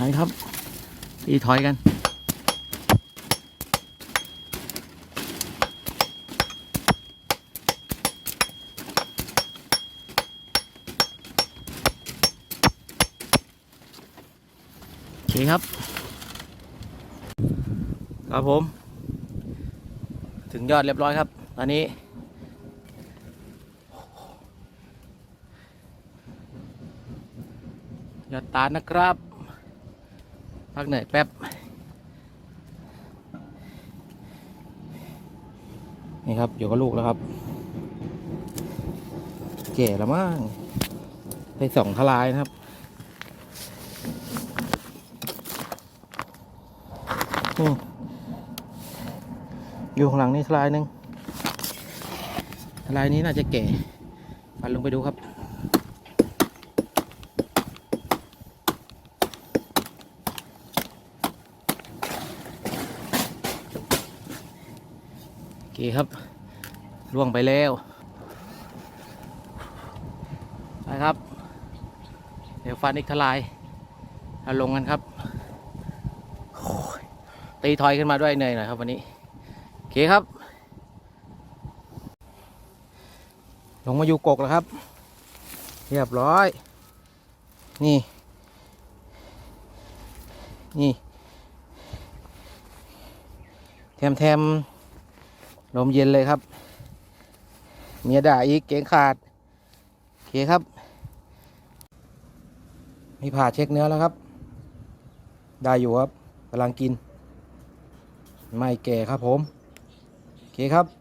ไปครับตีถอยกัน โอเคครับ ครับผม ถึงยอดเรียบร้อยครับ ตอนนี้ยอดตานะครับ พักเหนื่อยแป๊บ นี่ครับ อยู่กับลูกแล้วครับ แก่แล้วมั้งไปสองทลายนะครับอืมอยู่ข้างหลังนี่ทลายหนึ่งทลายนี้น่าจะแก่ปันลงไปดูครับ เคครับล่วงไปแล้วไปครับ เดี๋ยวฟันอีกทลายเอาลงกันครับ ตีถอยขึ้นมาด้วยเหนื่อยหน่อยครับวันนี้โอเคครับ ลงมาอยู่กกแล้วครับ เรียบร้อย นี่ นี่ แถมแถม ลมเย็นเลยครับ เมียด่าอีกเก่งขาดโอเคครับ มีผ่าเช็คเนื้อแล้วครับ ได้อยู่ครับกำลังกิน ไม่แก่ครับผม โอเคครับ